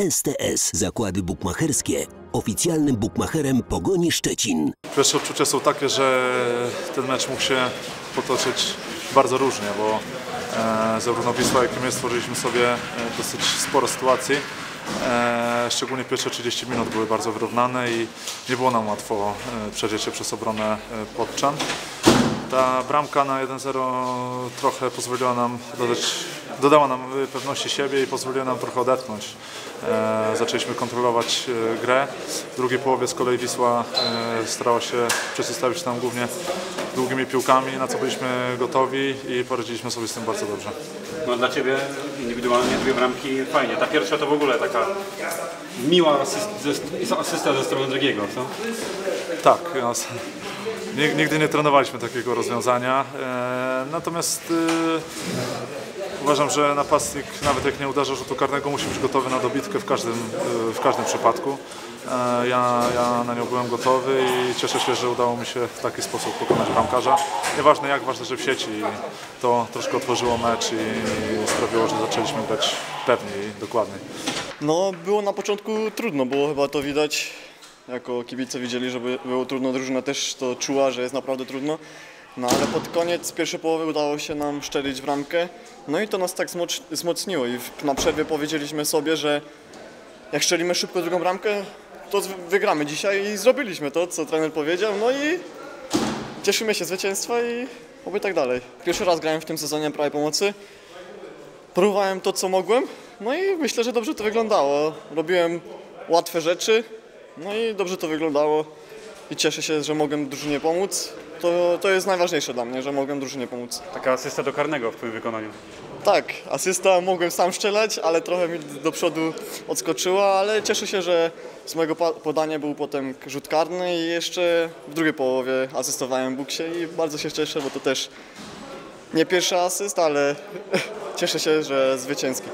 STS Zakłady Bukmacherskie, oficjalnym bukmacherem Pogoni Szczecin. Pierwsze odczucia są takie, że ten mecz mógł się potoczyć bardzo różnie, bo e, zarówno Wisła, jak i my stworzyliśmy sobie e, dosyć sporo sytuacji. E, szczególnie pierwsze 30 minut były bardzo wyrównane i nie było nam łatwo e, się przez obronę e, Podczan. Ta bramka na 1-0 trochę pozwoliła nam dodać, dodała nam pewności siebie i pozwoliła nam trochę odetchnąć. E, zaczęliśmy kontrolować e, grę. W drugiej połowie z kolei Wisła e, starała się przeciwstawić nam głównie długimi piłkami, na co byliśmy gotowi i poradziliśmy sobie z tym bardzo dobrze. No dla Ciebie indywidualnie dwie bramki fajnie. Ta pierwsza to w ogóle taka miła asyst, ze, asysta ze strony drugiego, co? Tak, no, nigdy nie trenowaliśmy takiego rozwiązania. E, natomiast e, uważam, że napastnik, nawet jak nie uderza rzutu karnego, musi być gotowy na dobitkę w każdym, e, w każdym przypadku. E, ja, ja na nią byłem gotowy i cieszę się, że udało mi się w taki sposób pokonać bramkarza. Nieważne jak, ważne, że w sieci. To troszkę otworzyło mecz i sprawiło, że zaczęliśmy grać pewniej i dokładniej. No, było na początku trudno, było chyba to widać. Jako kibice widzieli, że by- było trudno, drużyna też to czuła, że jest naprawdę trudno. No ale pod koniec pierwszej połowy udało się nam szczelić w ramkę. No i to nas tak zmoc- wzmocniło i na przerwie powiedzieliśmy sobie, że jak szczelimy szybko drugą bramkę, to wygramy dzisiaj i zrobiliśmy to, co trener powiedział. No i cieszymy się zwycięstwa i oby tak dalej. Pierwszy raz grałem w tym sezonie prawie pomocy. Próbowałem to, co mogłem, no i myślę, że dobrze to wyglądało. Robiłem łatwe rzeczy, no i dobrze to wyglądało i cieszę się, że mogłem drużynie pomóc. To, to jest najważniejsze dla mnie, że mogłem drużynie pomóc. Taka asysta do karnego w Twoim wykonaniu. Tak, asysta mogłem sam strzelać, ale trochę mi do przodu odskoczyła, ale cieszę się, że z mojego podania był potem rzut karny i jeszcze w drugiej połowie asystowałem Buksie i bardzo się cieszę, bo to też nie pierwszy asyst, ale cieszę się, że zwycięski.